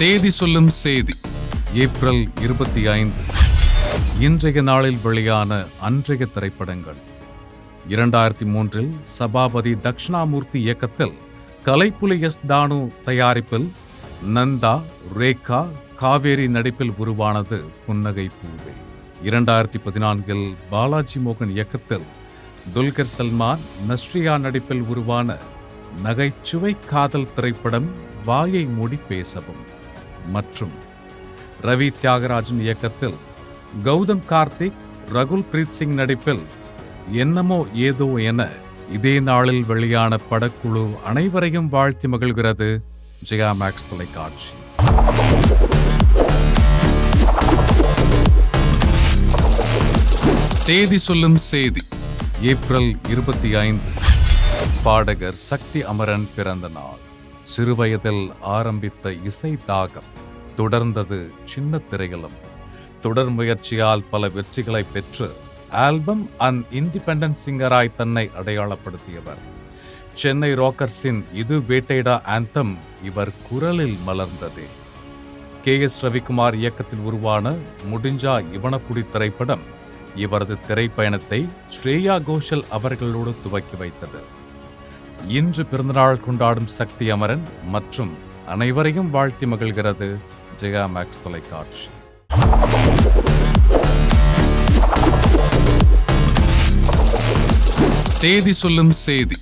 தேதி சொல்லும் செய்தி ஏப்ரல் இருபத்தி ஐந்து. இன்றைய நாளில் வெளியான அன்றைய திரைப்படங்கள். இரண்டாயிரத்தி மூன்றில் சபாபதி தக்ஷணாமூர்த்தி இயக்கத்தில் கலைப்புலி எஸ் தானு தயாரிப்பில் நந்தா ரேகா காவேரி நடிப்பில் உருவானது புன்னகை பூவே. இரண்டாயிரத்தி பதினான்கில் பாலாஜி மோகன் இயக்கத்தில் துல்கர் சல்மான் நஸ்ரியா நடிப்பில் உருவான நகைச்சுவை காதல் திரைப்படம் வாயை மூடி பேசவும். மற்றும் ரவி தியாகராஜன் இயக்கத்தில் கௌதம் கார்த்திக் ரகுல் பிரீத் சிங் நடிப்பில் என்னமோ ஏதோ என இதே நாளில் வெளியான படக்குழு அனைவரையும் வாழ்த்தி மகிழ்கிறது ஜெயா மேக்ஸ் தொலைக்காட்சி. தேதி சொல்லும் செய்தி ஏப்ரல் இருபத்தி ஐந்து. பாடகர் சக்தி அமரன் பிறந்த நாள் சிறுவயதில் ஆரம்பித்த இசை தாகம். தொடர்ந்தது சின்ன திரையிலும் தொடர் முயற்சியால் பல வெற்றிகளை பெற்று ஆல்பம் அண்ட் இண்டிபெண்டன்ட் சிங்கராய் தன்னை அடையாளப்படுத்தியவர். சென்னை ராக்கர்ஸின் இது வேட்டைடா ஆந்தம் இவர் குரலில் மலர்ந்தது. கே எஸ் ரவிக்குமார் இயக்கத்தில் உருவான முடிஞ்சா இவனப்புடி திரைப்படம் இவரது திரைப்பயணத்தை ஸ்ரேயா கோஷல் அவர்களோடு துவக்கி வைத்தது. இன்று பிறந்தநாள் கொண்டாடும் சக்தி அமரன் மற்றும் அனைவரையும் வாழ்த்தி மகிழ்கிறது ஜெயா மேக்ஸ் தொலைக்காட்சி. தேதி சொல்லும் செய்தி.